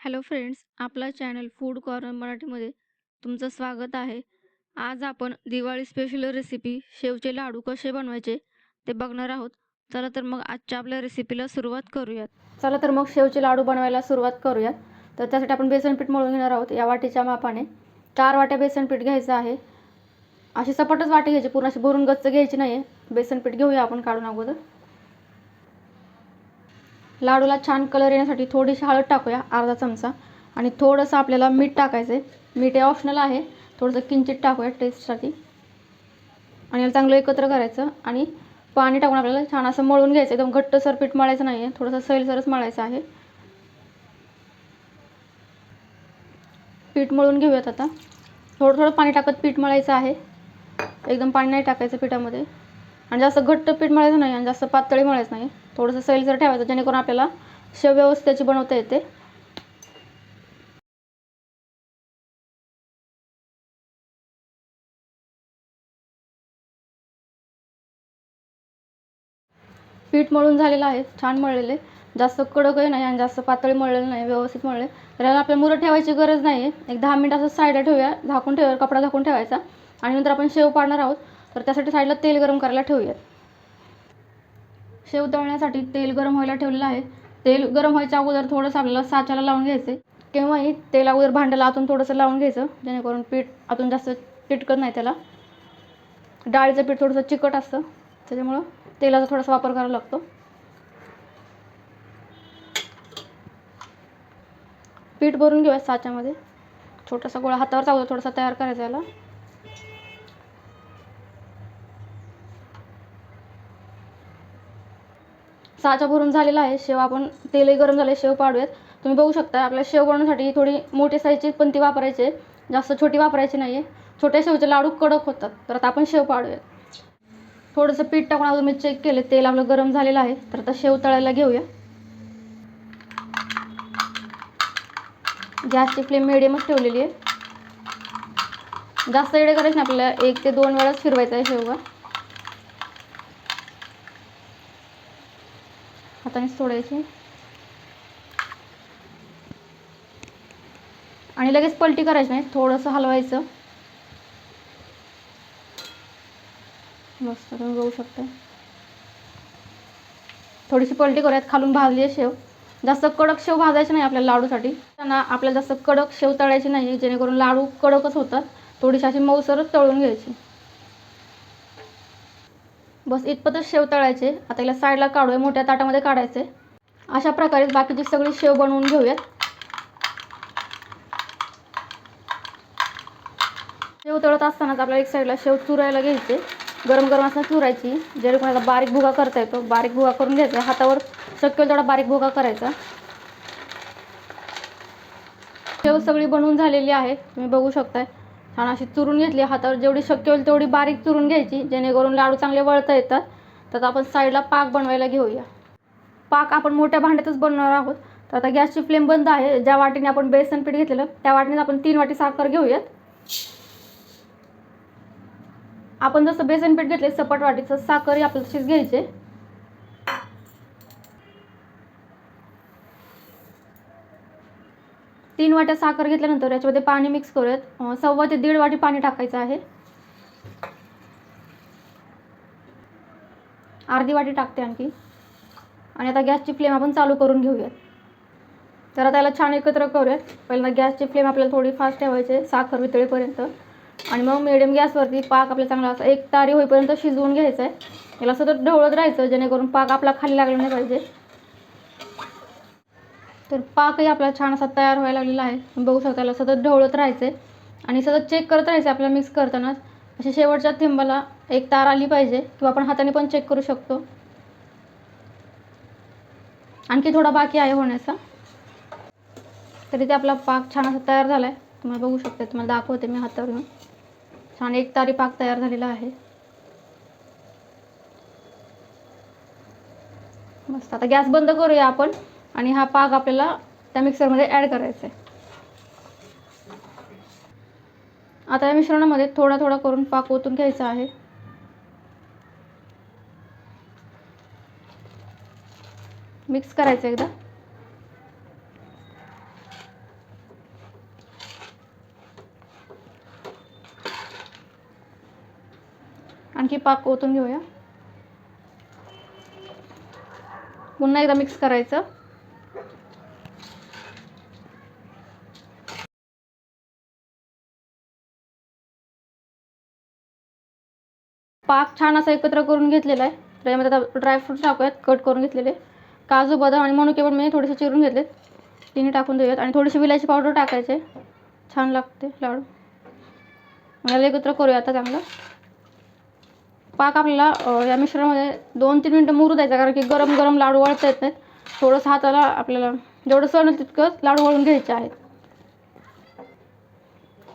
Hello friends आपला channel food corner मराठीमध्ये तुमचं स्वागत आहे. आज आपण दिवाळी स्पेशल रेसिपी शेवचे लाडू कसे बनवायचे ते बघणार आहोत. चला तर मग आजच्या आपल्या रेसिपीला सुरुवात करूयात. चला तर मग शेवचे लाडू बनवायला सुरुवात करूयात. तर त्यासाठी आपण बेसनपीठ मळून घेणार आहोत या वाटीच्या मापाने. चार वाट्या बेसनपीठ घ्यायचं आहे. अशी सपाटच वाटी घ्यायची पूर्ण अशी भरून गच्च घ्यायची नाही आहे बेसनपीठ घेऊया आपण काढून अगोदर. लाडूला छान कलर येण्यासाठी थोडीशी हळद टाकूया अर्धा चमचा. आणि थोडंसं आपल्याला मीठ टाकायचं आहे मीठ हे ऑप्शनल आहे. थोडंसं किंचित टाकूया टेस्टसाठी आणि याला चांगलं एकत्र करायचं. आणि पाणी टाकून आपल्याला छान असं मळून घ्यायचं. एकदम घट्टसर पीठ मळायचं नाही आहे थोडंसं सैलसरच मळायचं आहे. पीठ मळून घेऊयात आता. थोडं थोडं पाणी टाकत पीठ मळायचं आहे. एकदम पाणी नाही टाकायचं पिठामध्ये. आणि जास्त घट्ट पीठ मळायचं नाही आणि जास्त पातळी मळायचं नाही. थोडंसं सैलसर ठेवायचं जेणेकरून आपल्याला शेव व्यवस्थेची बनवता येते. पीठ मळून झालेलं आहे छान मळलेले जास्त कडकही नाही आणि जास्त पातळी मळलेलं नाही व्यवस्थित मळले तर याला आपल्या मुरं ठेवायची गरज नाही आहे एक दहा मिनिट असं साईडला ठेवूया झाकून ठेवूया कपडा झाकून ठेवायचा. आणि नंतर आपण शेव पाडणार आहोत. तर त्यासाठी साईडला तेल गरम करायला ठेवूयात. शेव तळण्यासाठी तेल गरम व्हायला ठेवलेलं आहे. तेल गरम व्हायच्या अगोदर थोडंसं आपल्याला साच्याला लावून घ्यायचं केव्हाही तेल अगोदर भांड्याला आतून थोडंसं लावून घ्यायचं जेणेकरून पीठ आतून जास्त चिटकत नाही त्याला. डाळीचं पीठ थोडंसं चिकट असतं त्याच्यामुळं तेलाचा थोडासा वापर करावा लागतो. पीठ भरून घेऊया साच्यामध्ये. छोटासा गोळा हातावर चावला थोडासा तयार करायचा याला. साचा भरून झालेला आहे शेव आपण तेलही गरम झाले शेव पाडूयात. तुम्ही बघू शकता आपल्या शेव बनवण्यासाठी थोडी मोठी साईजची पण ती वापरायची आहे. जास्त छोटी वापरायची नाही आहे छोट्या शेवचे लाडू कडक होतात. तर आता आपण शेव पाडूयात. थोडंसं पीठ टाकून अजून मी चेक केले तेल आपलं गरम झालेलं आहे. तर आता शेव तळायला घेऊया. गॅसची फ्लेम मिडियमच ठेवलेली आहे. जास्त वेळ करायचं नाही आपल्याला एक ते दोन वेळाच फिरवायचं आहे शेवगा हातानेच सोडायचे. आणि लगेच पलटी करायची नाही थोडंसं हलवायचं. मस्त तुम्ही बघू शकता थोडीशी पलटी करूयात खालून भाजली आहे शेव. जास्त कडक शेव भाजायची नाही आपल्या लाडूसाठी. त्यांना आपल्याला जास्त कडक शेव तळायची नाही जेणेकरून लाडू कडकच होतात. थोडीशी अशी मऊसरच तळून घ्यायची. बस इतपतच शेव तळायचे. आता याला साईडला काढूया मोठ्या ताटामध्ये काढायचे. अशा प्रकारे बाकीची सगळी शेव बनवून घेऊयात. शेव तळत असतानाच आपल्याला एक साईडला शेव चुरायला घ्यायचे. गरम गरम असताना चुरायची. जेणेकरून कोणाला बारीक भुगा करता येतो. बारीक भुगा करून घ्यायचा. हातावर शक्य तेवढा बारीक भुगा करायचा. शेव सगळी बनवून झालेली आहे. तुम्ही बघू शकताय. छान अशी चुरून घेतली हातावर. जेवढी शक्य होईल तेवढी बारीक चुरून घ्यायची. जेणेकरून लाडू चांगले वळता येतात. तर आपण साईडला पाक बनवायला घेऊया. पाक आपण मोठ्या भांड्यातच बनवणार आहोत. तर आता गॅसची फ्लेम बंद आहे. ज्या वाटीने आपण बेसन पीठ घेतलेलं त्या वाटीने आपण तीन वाटी साखर घेऊयात. आपण जसं बेसन पीठ घेतले सपाट वाटीचं साखरही आपल्याला तशीच घ्यायचे तीन वाट्या साखर घेतल्यानंतर याच्यामध्ये पाणी मिक्स करूयात सव्वा ते दीड वाटी पाणी टाकायचं आहे. अर्धी वाटी टाकते आणखी. आणि आता गॅसची फ्लेम आपण चालू करून घेऊयात. तर आता याला छान एकत्र करूयात. पहिल्यांदा गॅसची फ्लेम आपल्याला थोडी फास्ट ठेवायची साखर वितळेपर्यंत. आणि मग मिडियम गॅसवरती पाक आपल्याला चांगला असा एक तारी होईपर्यंत शिजवून घ्यायचं आहे. याला सतत ढवळत राहायचं जेणेकरून पाक आपला खाली लागला नाही पाहिजे. तर पाकही आपला छान असा तयार व्हायला लागलेला आहे. बघू शकता याला सतत ढवळत राहायचं आहे आणि सतत चेक करत राहायचं आपल्याला मिक्स करतानाच अशा शेवटच्या थेंबाला एक तार आली पाहिजे किंवा आपण हाताने पण चेक करू शकतो. आणखी थोडा बाकी आहे होण्याचा. तरी ते आपला पाक छान असा तयार झाला आहे तुम्हाला बघू शकता तुम्हाला दाखवते मी हातावरून. छान एक तारी पाक तयार झालेला आहे. मस्त आता गॅस बंद करूया आपण. आणि हा पाक आपल्याला त्या मिक्सरमध्ये ॲड करायचा आहे आता या मिश्रणामध्ये थोडा थोडा करून पाक ओतून घ्यायचा आहे. मिक्स करायचं एकदा. आणखी पाक ओतून घेऊया. पुन्हा एकदा मिक्स करायचं. पाक छान असा एकत्र करून घेतलेला आहे. त्याच्यामध्ये आता ड्रायफ्रूट्स टाकूयात कट करून घेतलेले. काजू बदाम आणि मनुके पण मी थोडेसे चिरून घेतलेत. तिन्ही टाकून देऊयात. आणि थोडीशी विलायची पावडर टाकायचे छान लागते लाडू. याला एकत्र करूया आता चांगलं. पाक आपल्याला या मिश्रणामध्ये दोन तीन मिनटं मुरू द्यायचा कारण की गरम गरम लाडू वळता येत नाहीत. थोडंसं हाताला आपल्याला जेवढं सण तितकंच लाडू वळून घ्यायचे आहेत.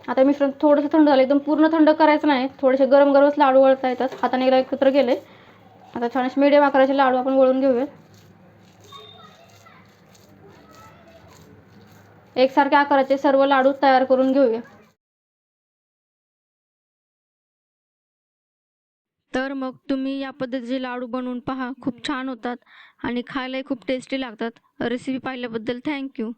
आता मिश्रण थोडंसं थंड झालं एकदम पूर्ण थंड करायचं नाही. थोडेसे गरम गरमच लाडू वळता येतात हाताने एकदा एकत्र केले. आता छान असे मिडियम आकाराचे लाडू आपण वळून घेऊया. एकसारख्या आकाराचे सर्व लाडू तयार करून घेऊया. तर मग तुम्ही या पद्धतीचे लाडू बनवून पहा. खूप छान होतात आणि खायलाही खूप टेस्टी लागतात. रेसिपी पाहिल्याबद्दल थँक्यू